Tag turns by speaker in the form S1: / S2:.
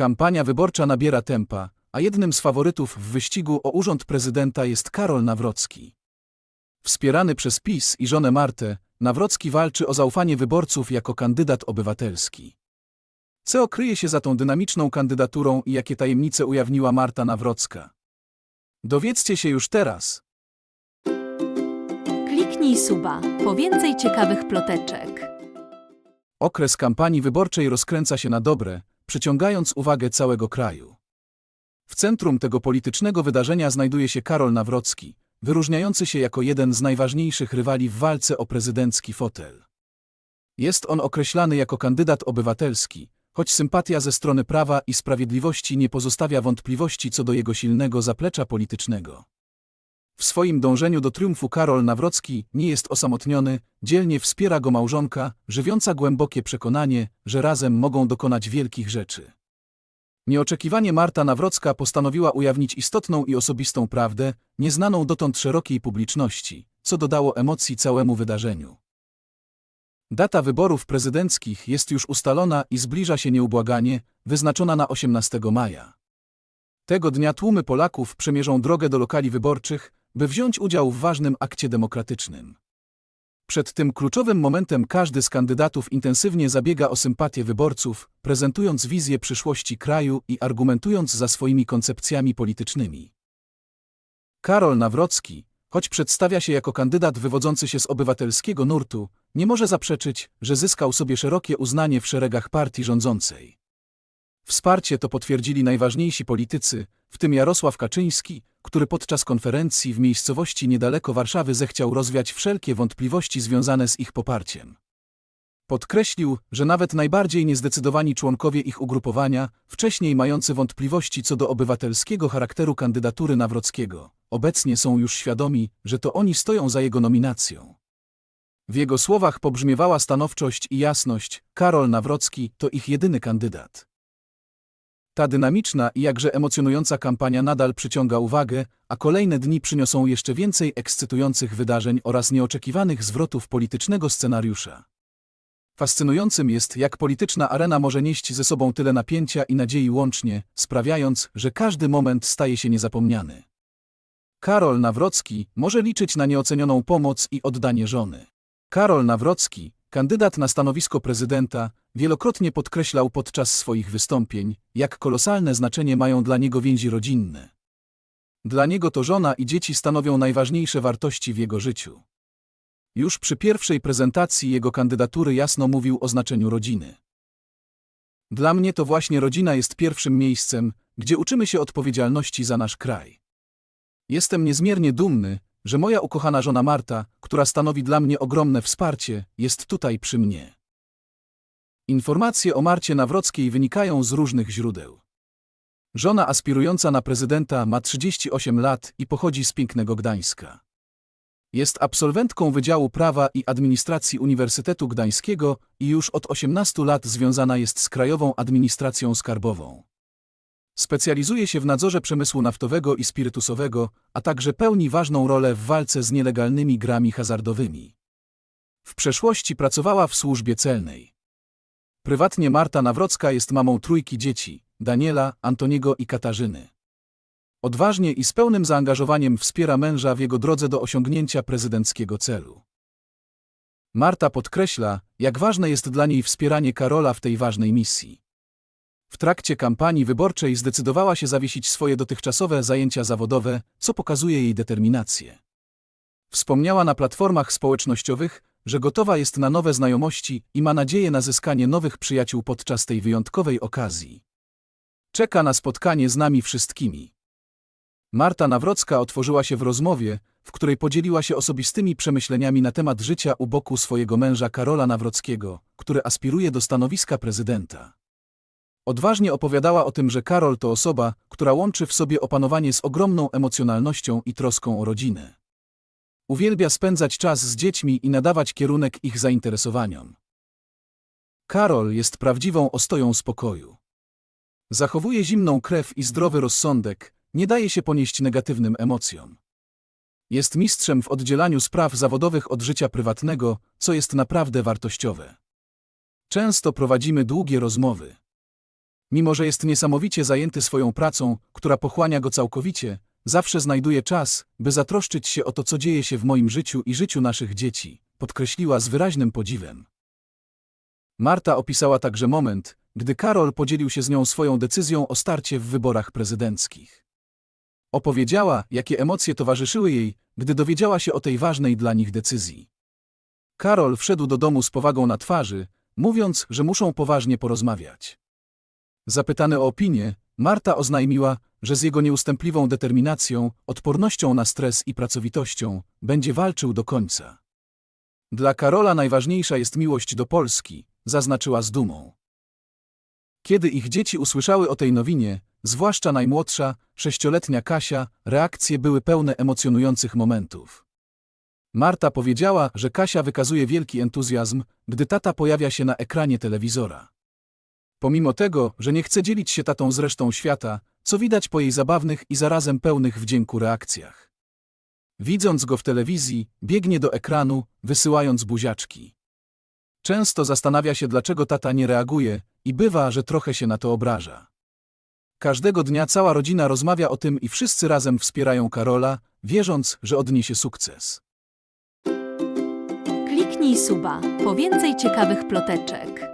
S1: Kampania wyborcza nabiera tempa, a jednym z faworytów w wyścigu o urząd prezydenta jest Karol Nawrocki. Wspierany przez PiS i żonę Martę, Nawrocki walczy o zaufanie wyborców jako kandydat obywatelski. Co kryje się za tą dynamiczną kandydaturą i jakie tajemnice ujawniła Marta Nawrocka? Dowiedzcie się już teraz.
S2: Kliknij suba po więcej ciekawych ploteczek.
S1: Okres kampanii wyborczej rozkręca się na dobre, przyciągając uwagę całego kraju. W centrum tego politycznego wydarzenia znajduje się Karol Nawrocki, wyróżniający się jako jeden z najważniejszych rywali w walce o prezydencki fotel. Jest on określany jako kandydat obywatelski, choć sympatia ze strony prawa i sprawiedliwości nie pozostawia wątpliwości co do jego silnego zaplecza politycznego. W swoim dążeniu do triumfu Karol Nawrocki nie jest osamotniony, dzielnie wspiera go małżonka, żywiąca głębokie przekonanie, że razem mogą dokonać wielkich rzeczy. Nieoczekiwanie Marta Nawrocka postanowiła ujawnić istotną i osobistą prawdę, nieznaną dotąd szerokiej publiczności, co dodało emocji całemu wydarzeniu. Data wyborów prezydenckich jest już ustalona i zbliża się nieubłaganie, wyznaczona na 18 maja. Tego dnia tłumy Polaków przemierzą drogę do lokali wyborczych, by wziąć udział w ważnym akcie demokratycznym. Przed tym kluczowym momentem każdy z kandydatów intensywnie zabiega o sympatię wyborców, prezentując wizję przyszłości kraju i argumentując za swoimi koncepcjami politycznymi. Karol Nawrocki, choć przedstawia się jako kandydat wywodzący się z obywatelskiego nurtu, nie może zaprzeczyć, że zyskał sobie szerokie uznanie w szeregach partii rządzącej. Wsparcie to potwierdzili najważniejsi politycy, w tym Jarosław Kaczyński, który podczas konferencji w miejscowości niedaleko Warszawy zechciał rozwiać wszelkie wątpliwości związane z ich poparciem. Podkreślił, że nawet najbardziej niezdecydowani członkowie ich ugrupowania, wcześniej mający wątpliwości co do obywatelskiego charakteru kandydatury Nawrockiego, obecnie są już świadomi, że to oni stoją za jego nominacją. W jego słowach pobrzmiewała stanowczość i jasność, Karol Nawrocki to ich jedyny kandydat. Ta dynamiczna i jakże emocjonująca kampania nadal przyciąga uwagę, a kolejne dni przyniosą jeszcze więcej ekscytujących wydarzeń oraz nieoczekiwanych zwrotów politycznego scenariusza. Fascynującym jest, jak polityczna arena może nieść ze sobą tyle napięcia i nadziei łącznie, sprawiając, że każdy moment staje się niezapomniany. Karol Nawrocki może liczyć na nieocenioną pomoc i oddanie żony. Karol Nawrocki, kandydat na stanowisko prezydenta, wielokrotnie podkreślał podczas swoich wystąpień, jak kolosalne znaczenie mają dla niego więzi rodzinne. Dla niego to żona i dzieci stanowią najważniejsze wartości w jego życiu. Już przy pierwszej prezentacji jego kandydatury jasno mówił o znaczeniu rodziny. Dla mnie to właśnie rodzina jest pierwszym miejscem, gdzie uczymy się odpowiedzialności za nasz kraj. Jestem niezmiernie dumny, że moja ukochana żona Marta, która stanowi dla mnie ogromne wsparcie, jest tutaj przy mnie. Informacje o Marcie Nawrockiej wynikają z różnych źródeł. Żona aspirująca na prezydenta ma 38 lat i pochodzi z pięknego Gdańska. Jest absolwentką Wydziału Prawa i Administracji Uniwersytetu Gdańskiego i już od 18 lat związana jest z Krajową Administracją Skarbową. Specjalizuje się w nadzorze przemysłu naftowego i spirytusowego, a także pełni ważną rolę w walce z nielegalnymi grami hazardowymi. W przeszłości pracowała w służbie celnej. Prywatnie Marta Nawrocka jest mamą trójki dzieci, Daniela, Antoniego i Katarzyny. Odważnie i z pełnym zaangażowaniem wspiera męża w jego drodze do osiągnięcia prezydenckiego celu. Marta podkreśla, jak ważne jest dla niej wspieranie Karola w tej ważnej misji. W trakcie kampanii wyborczej zdecydowała się zawiesić swoje dotychczasowe zajęcia zawodowe, co pokazuje jej determinację. Wspomniała na platformach społecznościowych, że gotowa jest na nowe znajomości i ma nadzieję na zyskanie nowych przyjaciół podczas tej wyjątkowej okazji. Czeka na spotkanie z nami wszystkimi. Marta Nawrocka otworzyła się w rozmowie, w której podzieliła się osobistymi przemyśleniami na temat życia u boku swojego męża Karola Nawrockiego, który aspiruje do stanowiska prezydenta. Odważnie opowiadała o tym, że Karol to osoba, która łączy w sobie opanowanie z ogromną emocjonalnością i troską o rodzinę. Uwielbia spędzać czas z dziećmi i nadawać kierunek ich zainteresowaniom. Karol jest prawdziwą ostoją spokoju. Zachowuje zimną krew i zdrowy rozsądek, nie daje się ponieść negatywnym emocjom. Jest mistrzem w oddzielaniu spraw zawodowych od życia prywatnego, co jest naprawdę wartościowe. Często prowadzimy długie rozmowy. Mimo, że jest niesamowicie zajęty swoją pracą, która pochłania go całkowicie, zawsze znajduje czas, by zatroszczyć się o to, co dzieje się w moim życiu i życiu naszych dzieci, podkreśliła z wyraźnym podziwem. Marta opisała także moment, gdy Karol podzielił się z nią swoją decyzją o starcie w wyborach prezydenckich. Opowiedziała, jakie emocje towarzyszyły jej, gdy dowiedziała się o tej ważnej dla nich decyzji. Karol wszedł do domu z powagą na twarzy, mówiąc, że muszą poważnie porozmawiać. Zapytany o opinię, Marta oznajmiła, że z jego nieustępliwą determinacją, odpornością na stres i pracowitością będzie walczył do końca. Dla Karola najważniejsza jest miłość do Polski, zaznaczyła z dumą. Kiedy ich dzieci usłyszały o tej nowinie, zwłaszcza najmłodsza, sześcioletnia Kasia, reakcje były pełne emocjonujących momentów. Marta powiedziała, że Kasia wykazuje wielki entuzjazm, gdy tata pojawia się na ekranie telewizora. Pomimo tego, że nie chce dzielić się tatą z resztą świata, co widać po jej zabawnych i zarazem pełnych wdzięku reakcjach. Widząc go w telewizji, biegnie do ekranu, wysyłając buziaczki. Często zastanawia się, dlaczego tata nie reaguje, i bywa, że trochę się na to obraża. Każdego dnia cała rodzina rozmawia o tym i wszyscy razem wspierają Karola, wierząc, że odniesie sukces.
S2: Kliknij suba po więcej ciekawych ploteczek.